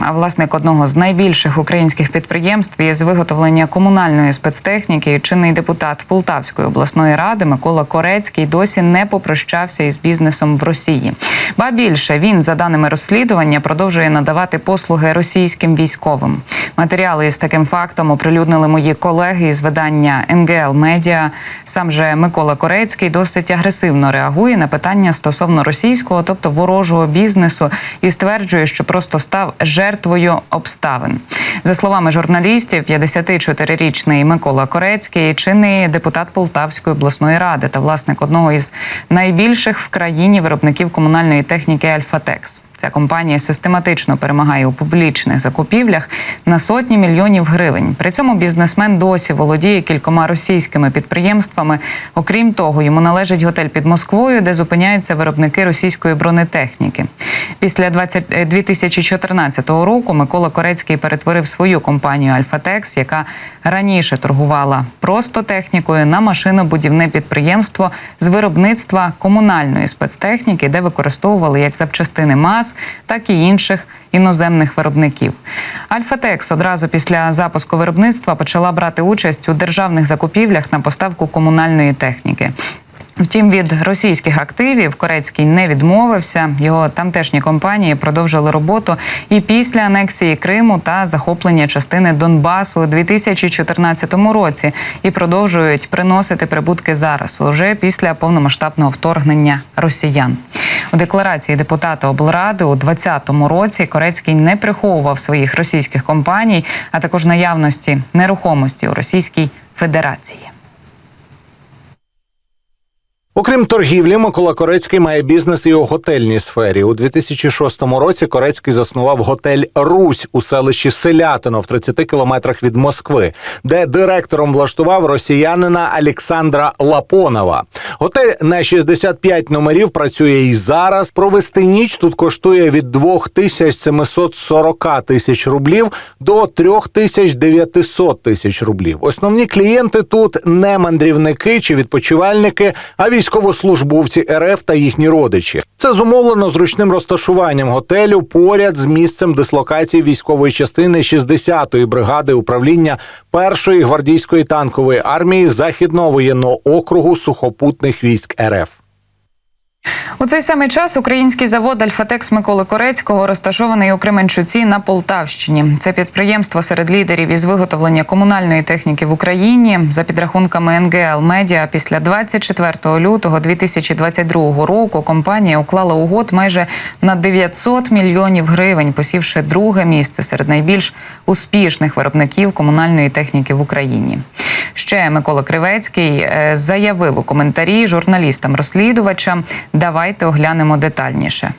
а власник одного з найбільших українських підприємств із виготовлення комунальної спецтехніки, чинний депутат Полтавської обласної ради Микола Корецький досі не попрощався із бізнесом в Росії. Ба більше він, за даними розслідування, продовжує надавати послуги російським військовим. Матеріали із таким фактом оприлюднили мої колеги із видання НГЛ Медіа. Сам же Микола Корецький досить агресивно реагує на питання стосовно російського, тобто ворожого бізнесу, і стверджує, що просто став жертвою обставин. За словами журналістів, 54-річний Микола Корецький чинний депутат Полтавської обласної ради та власник одного із найбільших в країні виробників комунальної техніки Альфатекс. Ця компанія систематично перемагає у публічних закупівлях на сотні мільйонів гривень. При цьому бізнесмен досі володіє кількома російськими підприємствами. Окрім того, йому належить готель під Москвою, де зупиняються виробники російської бронетехніки. Після 20 е, 2014 року Микола Корецький перетворив свою компанію Альфатекс, яка раніше торгувала просто технікою, на машинобудівне підприємство з виробництва комунальної спецтехніки, де використовували як запчастини МАЗ, так і інших іноземних виробників. Альфатекс одразу після запуску виробництва почала брати участь у державних закупівлях на поставку комунальної техніки. Втім, від російських активів Корецький не відмовився. Його тамтешні компанії продовжили роботу і після анексії Криму та захоплення частини Донбасу у 2014 році і продовжують приносити прибутки зараз, уже після повномасштабного вторгнення росіян. У декларації депутата облради у 2020 році Корецький не приховував своїх російських компаній, а також наявності нерухомості у Російській Федерації. Окрім торгівлі, Микола Корецький має бізнес і у готельній сфері. У 2006 році Корецький заснував готель Русь у селищі Селятино в 30 кілометрах від Москви, де директором влаштував росіянина Олександра Лапонова. Готель на 65 номерів працює і зараз. Провести ніч тут коштує від 2740 тисяч рублів до 3900 тисяч рублів. Основні клієнти тут не мандрівники чи відпочивальники, а військовослужбовці РФ та їхні родичі. Це зумовлено зручним розташуванням готелю поряд з місцем дислокації військової частини 60-ї бригади управління першої гвардійської танкової армії західного воєнного округу сухопутних військ РФ. У цей самий час український завод Альфатекс Миколи Корецького розташований у Кременчуці на Полтавщині. Це підприємство серед лідерів із виготовлення комунальної техніки в Україні. За підрахунками НГЛ Медіа, після 24 лютого 2022 року компанія уклала угод майже на 900 мільйонів гривень, посівши друге місце серед найбільш успішних виробників комунальної техніки в Україні. Ще Микола Кривецький е, заявив у коментарі журналістам-розслідувачам. Давайте оглянемо детальніше.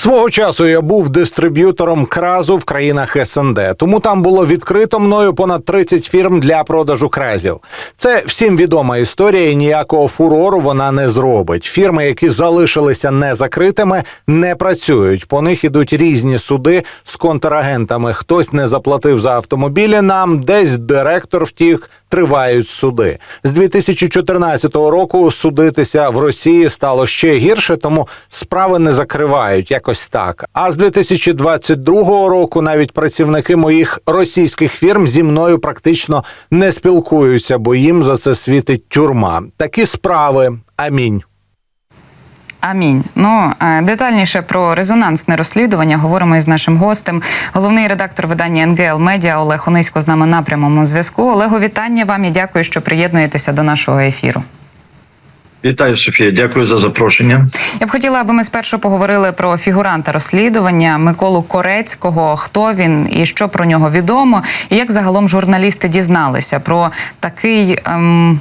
Свого часу я був дистриб'ютором кразу в країнах СНД, тому там було відкрито мною понад 30 фірм для продажу кразів. Це всім відома історія, і ніякого фурору вона не зробить. Фірми, які залишилися незакритими, не працюють. По них ідуть різні суди з контрагентами. Хтось не заплатив за автомобілі нам, десь директор втік. Тривають суди з 2014 року. Судитися в Росії стало ще гірше, тому справи не закривають якось так. А з 2022 року навіть працівники моїх російських фірм зі мною практично не спілкуються, бо їм за це світить тюрма. Такі справи. Амінь. Амінь. Ну е, детальніше про резонансне розслідування говоримо із нашим гостем. Головний редактор видання НГЛ Медіа Олег Онисько з нами на прямому зв'язку. Олего, вітання вам і дякую, що приєднуєтеся до нашого ефіру. Вітаю, Софія. Дякую за запрошення. Я б хотіла, аби ми спершу поговорили про фігуранта розслідування Миколу Корецького. Хто він і що про нього відомо, і як загалом журналісти дізналися про такий ем,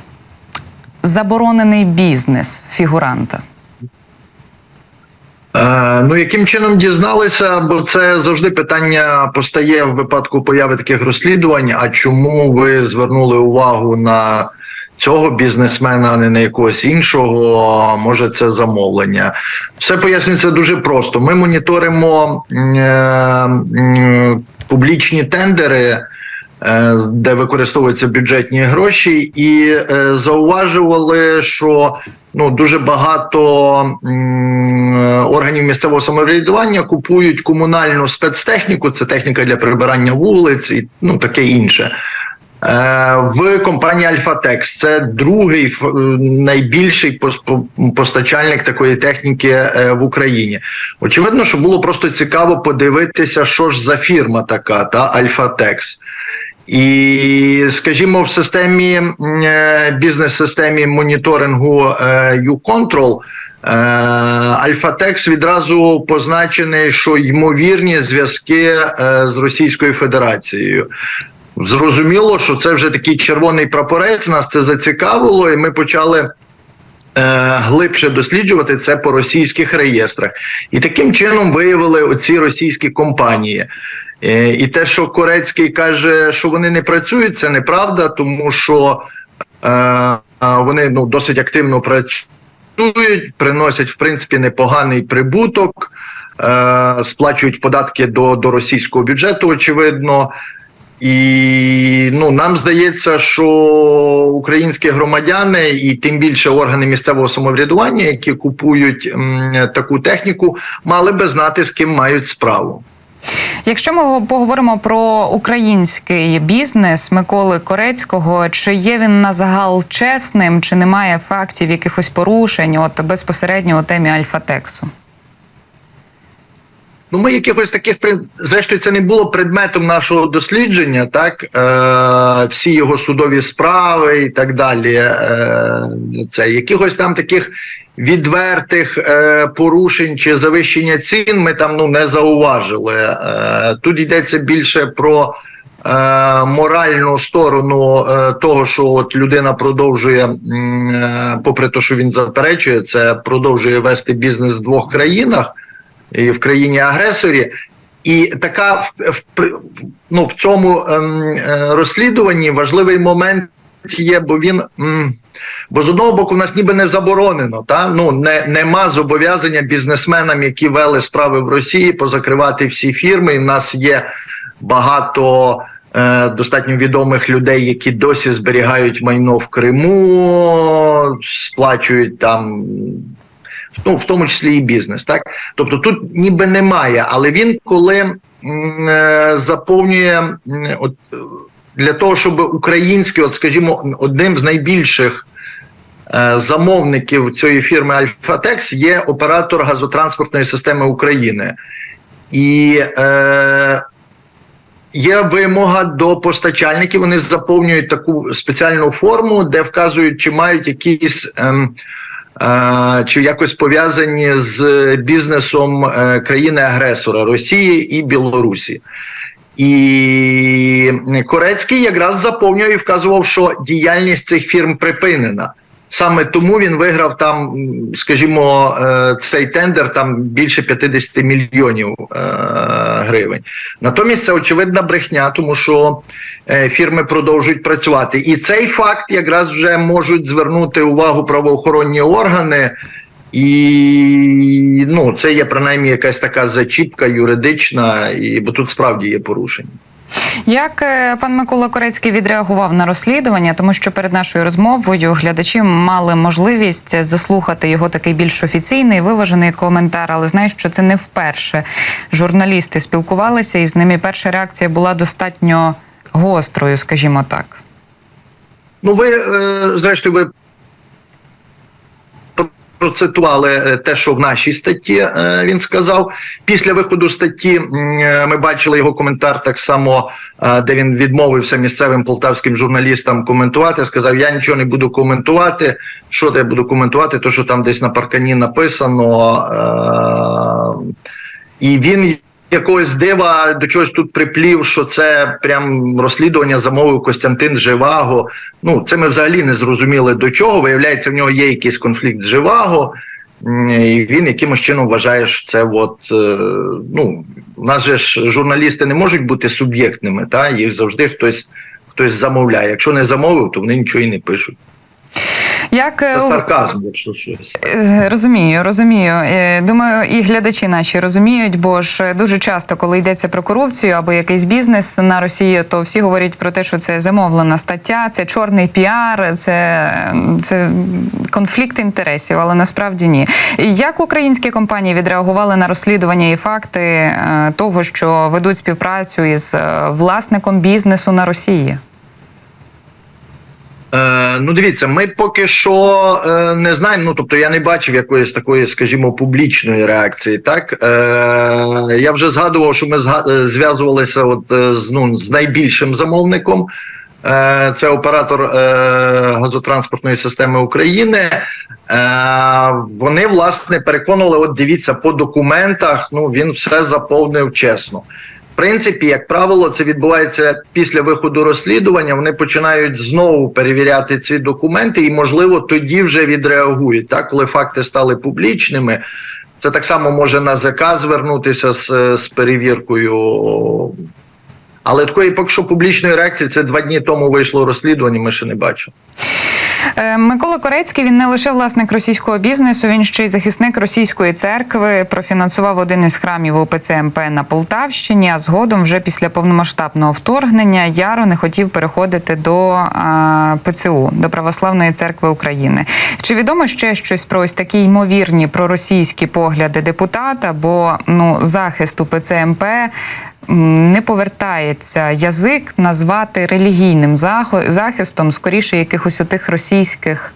заборонений бізнес фігуранта. Е, ну, яким чином дізналися? Бо це завжди питання постає в випадку появи таких розслідувань. А чому ви звернули увагу на цього бізнесмена, а не на якогось іншого? Може, це замовлення? Все пояснюється дуже просто. Ми моніторимо е, е, публічні тендери. Е, де використовуються бюджетні гроші, і е, зауважували, що ну дуже багато органів місцевого самоврядування купують комунальну спецтехніку, це техніка для прибирання вулиць і ну таке інше. Е, В компанії Альфатекс це другий найбільший пос- постачальник такої техніки в Україні. Очевидно, що було просто цікаво подивитися, що ж за фірма така, та Альфатекс. І, скажімо, в системі е, бізнес-системі моніторингу е, YouControl е, Альфатекс відразу позначений, що ймовірні зв'язки з Російською Федерацією. Зрозуміло, що це вже такий червоний прапорець. Нас це зацікавило, і ми почали глибше досліджувати це по російських реєстрах. І таким чином виявили оці російські компанії. Е, і те, що Корецький каже, що вони не працюють, це неправда, тому що е, е, вони ну, досить активно працюють, приносять в принципі непоганий прибуток, сплачують податки до, до російського бюджету, очевидно. І ну нам здається, що українські громадяни і тим більше органи місцевого самоврядування, які купують м, таку техніку, мали би знати, з ким мають справу. Якщо ми поговоримо про український бізнес Миколи Корецького, чи є він на загал чесним, чи немає фактів якихось порушень, от безпосередньо у темі Альфатексу? Ну, ми якихось таких зрештою, це не було предметом нашого дослідження, так е, всі його судові справи і так далі. Е, це якихось там таких відвертих е, порушень чи завищення цін ми там ну не зауважили. Е, тут йдеться більше про. е, Моральну сторону е, того, що от людина продовжує, е, попри те, що він заперечує, це продовжує вести бізнес в двох країнах і в країні агресорі. І така в, в, ну, в цьому ем, е, розслідуванні важливий момент є, бо він. Бо з одного боку, в нас ніби не заборонено, та ну не нема зобов'язання бізнесменам, які вели справи в Росії, позакривати всі фірми. І в нас є багато е, достатньо відомих людей, які досі зберігають майно в Криму, сплачують там ну, в тому числі і бізнес. Так? Тобто тут ніби немає, але він коли е, заповнює от, для того, щоб український, от скажімо, одним з найбільших. е, Замовників цієї фірми Альфатекс є оператор газотранспортної системи України, і е, є вимога до постачальників. Вони заповнюють таку спеціальну форму, де вказують, чи мають якісь ем, е, чи якось пов'язані з бізнесом е, країни-агресора Росії і Білорусі. І Корецький якраз заповнює і вказував, що діяльність цих фірм припинена. Саме тому він виграв там, скажімо, е, цей тендер там більше 50 мільйонів е, гривень. Натомість це очевидна брехня, тому що е, фірми продовжують працювати. І цей факт якраз вже можуть звернути увагу правоохоронні органи. І ну, це є принаймні якась така зачіпка юридична, і бо тут справді є порушення. Як е, пан Микола Корецький відреагував на розслідування, тому що перед нашою розмовою глядачі мали можливість заслухати його такий більш офіційний виважений коментар, але знаю, що це не вперше. Журналісти спілкувалися і з ними. Перша реакція була достатньо гострою, скажімо так. Ну, ви, е, зрештою, ви процитували е, те, що в нашій статті е, він сказав. Після виходу статті е, ми бачили його коментар так само, де він відмовився місцевим полтавським журналістам коментувати. Сказав: Я нічого не буду коментувати. Що я буду коментувати? То, що там десь на паркані написано. І він якогось дива до чогось тут приплів, що це прям розслідування замовив Костянтин Живаго. Ну, це ми взагалі не зрозуміли до чого. Виявляється, в нього є якийсь конфлікт з Живаго. І він якимось чином вважає, що це от е, ну у нас же ж журналісти не можуть бути суб'єктними, та їх завжди хтось хтось замовляє. Якщо не замовив, то вони нічого і не пишуть. Як е, Це сарказм, якщо щось. Розумію, розумію. Е, Думаю, і глядачі наші розуміють, бо ж е, дуже часто, коли йдеться про корупцію або якийсь бізнес на Росії, то всі говорять про те, що це замовлена стаття, це чорний піар, це, це конфлікт інтересів, але насправді ні. Як українські компанії відреагували на розслідування і факти того, що ведуть співпрацю із власником бізнесу на Росії? Е, ну, дивіться, ми поки що е, не знаємо. Ну тобто, я не бачив якоїсь такої, скажімо, публічної реакції. Так е, я вже згадував, що ми зв'язувалися от з ну з найбільшим замовником. Це оператор газотранспортної системи України. Вони власне переконували: от дивіться по документах. Ну він все заповнив чесно. Принципі, як правило, це відбувається після виходу розслідування. Вони починають знову перевіряти ці документи, і можливо тоді вже відреагують. Так, коли факти стали публічними, це так само може НАЗК звернутися з, з перевіркою. Але такої поки що публічної реакції це два дні тому вийшло розслідування. Ми ще не бачимо. Е, Микола Корецький він не лише власник російського бізнесу, він ще й захисник російської церкви. Профінансував один із храмів УПЦ МП на Полтавщині. А згодом, вже після повномасштабного вторгнення, Яро не хотів переходити до ПЦУ до Православної церкви України. Чи відомо ще щось про ось такі ймовірні проросійські погляди депутата? Бо ну захист УПЦ МП не повертається язик назвати релігійним захистом, скоріше якихось отих російських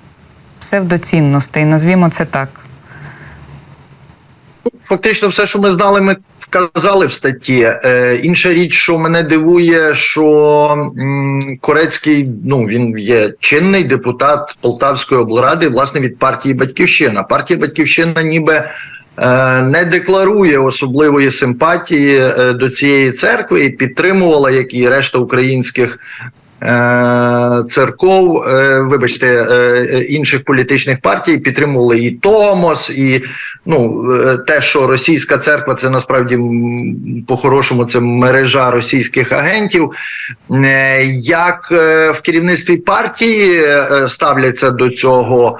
псевдоцінностей, назвімо це так. Фактично, все, що ми знали, ми вказали в статті. Е, інша річ, що мене дивує, що м, Корецький ну він є чинний депутат Полтавської облради, власне, від партії Батьківщина. Партія Батьківщина, ніби. Е, Не декларує особливої симпатії е, до цієї церкви і підтримувала, як і решта українських е, церков, вибачте, інших політичних партій підтримували і Томос, і ну те, що російська церква це насправді по-хорошому це мережа російських агентів. Як в керівництві партії ставляться до цього,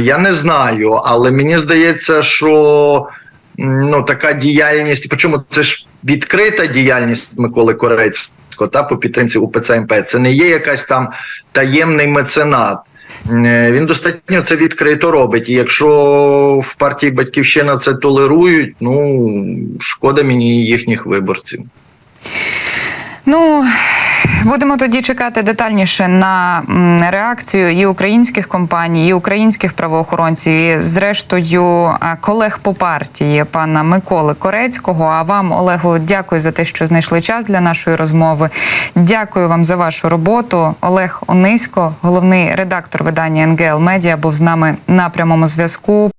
я не знаю, але мені здається, що ну така діяльність, причому це ж відкрита діяльність Миколи Корецького та по підтримці УПЦ МП. Це не є якась там таємний меценат. Е, Він достатньо це відкрито робить. І якщо в партії Батьківщина це толерують, ну шкода мені їхніх виборців. Ну. Будемо тоді чекати детальніше на реакцію і українських компаній, і українських правоохоронців, і зрештою е, колег по партії пана Миколи Корецького. А вам, Олегу, дякую за те, що знайшли час для нашої розмови. Дякую вам за вашу роботу. Олег Онисько, головний редактор видання НГЛ Медіа, був з нами на прямому зв'язку.